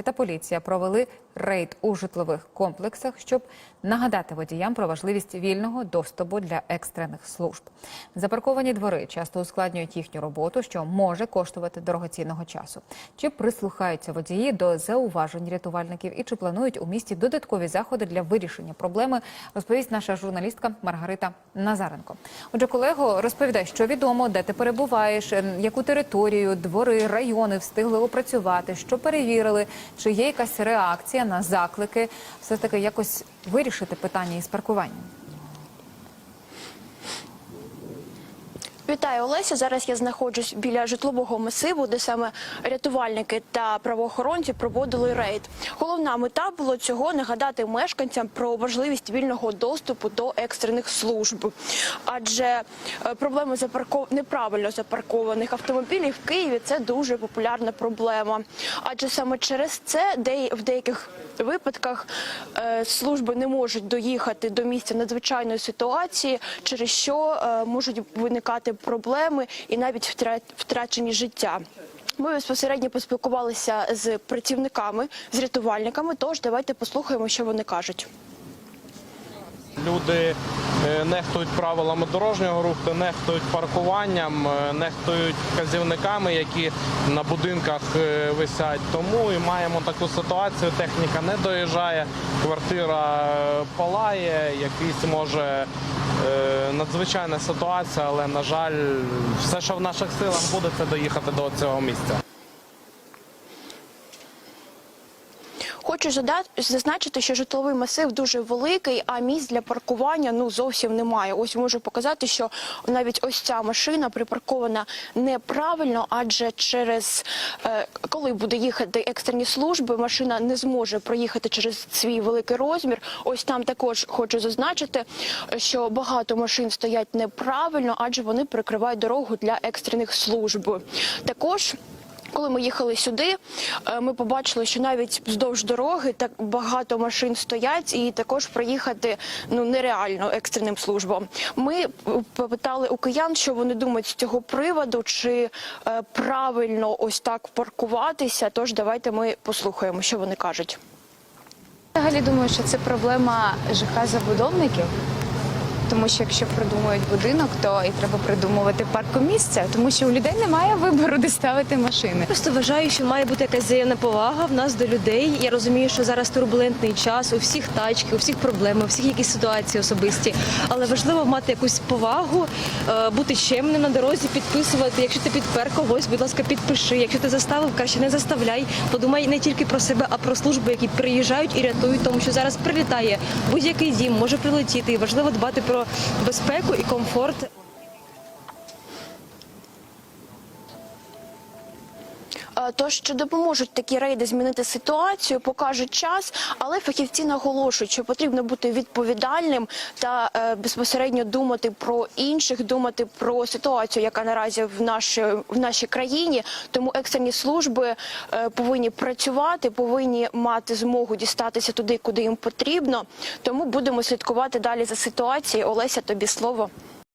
та поліція провели рейд у житлових комплексах, щоб нагадати водіям про важливість вільного доступу для екстрених служб. Запарковані двори часто ускладнюють їхню роботу, що може коштувати дорогоцінного часу. Чи прислухаються водії до зауважень рятувальників і чи планують у місті додаткові заходи для вирішення проблеми, розповість наша журналістка Маргарита Назаренко. Отже, колего, розповідай, що відомо, де ти перебуваєш, ем, яку територію, двори, райони встигли опрацювати, що перевірили, чи є якась реакція на заклики, все таки якось вирішити питання із паркуванням. Вітаю, Олеся. Зараз я знаходжусь біля житлового масиву, де саме рятувальники та правоохоронці проводили рейд. Головна мета було цього нагадати мешканцям про важливість вільного доступу до екстрених служб. Адже е, проблема запарков... неправильно запаркованих автомобілів в Києві це дуже популярна проблема. Адже саме через це де... в деяких випадках е, служби не можуть доїхати до місця надзвичайної ситуації, через що е, можуть виникати проблеми і навіть втра- втрачені життя. Ми безпосередньо поспілкувалися з працівниками, з рятувальниками. Тож давайте послухаємо, що вони кажуть. Люди нехтують правилами дорожнього руху, нехтують паркуванням, е, нехтують вказівниками, які на будинках е, висять. Тому і маємо таку ситуацію. Техніка не доїжджає, квартира е, палає, якийсь може е, надзвичайна ситуація, але на жаль, все, що в наших силах буде, це доїхати до цього місця. Хочу зазначити, що житловий масив дуже великий, а місць для паркування ну зовсім немає. Ось можу показати, що навіть ось ця машина припаркована неправильно, адже через е, коли буде їхати екстрені служби, машина не зможе проїхати через свій великий розмір. Ось там також хочу зазначити, що багато машин стоять неправильно, адже вони перекривають дорогу для екстрених служб. Також коли ми їхали сюди, е, ми побачили, що навіть вздовж дороги так багато машин стоять, і також проїхати ну нереально екстреним службам. Ми е, попитали у киян, що вони думають з цього приводу, чи е, правильно ось так паркуватися. Тож давайте ми послухаємо, що вони кажуть. Взагалі думаю, що це проблема ЖК забудовників. Тому що якщо придумують будинок, то і треба придумувати паркомісця, тому що у людей немає вибору, де ставити машини. Просто вважаю, що має бути якась взаємна повага в нас до людей. Я розумію, що зараз турбулентний час, у всіх тачки, у всіх проблеми, у всіх якісь ситуації особисті. Але важливо мати якусь повагу, е, бути чемним на дорозі, підписувати. Якщо ти підпер когось, будь ласка, підпиши. Якщо ти заставив, краще не заставляй. Подумай не тільки про себе, а про служби, які приїжджають і рятують, тому що зараз прилітає будь-який дім, може прилетіти. І важливо дбати про безпеку і комфорт. Е, Тож чи допоможуть такі рейди змінити ситуацію, покаже час, але фахівці наголошують, що потрібно бути відповідальним та е, безпосередньо думати про інших, думати про ситуацію, яка наразі в нашій, в нашій країні. Тому екстрені служби е, повинні працювати, повинні мати змогу дістатися туди, куди їм потрібно. Тому будемо слідкувати далі за ситуацією. Олеся, тобі слово.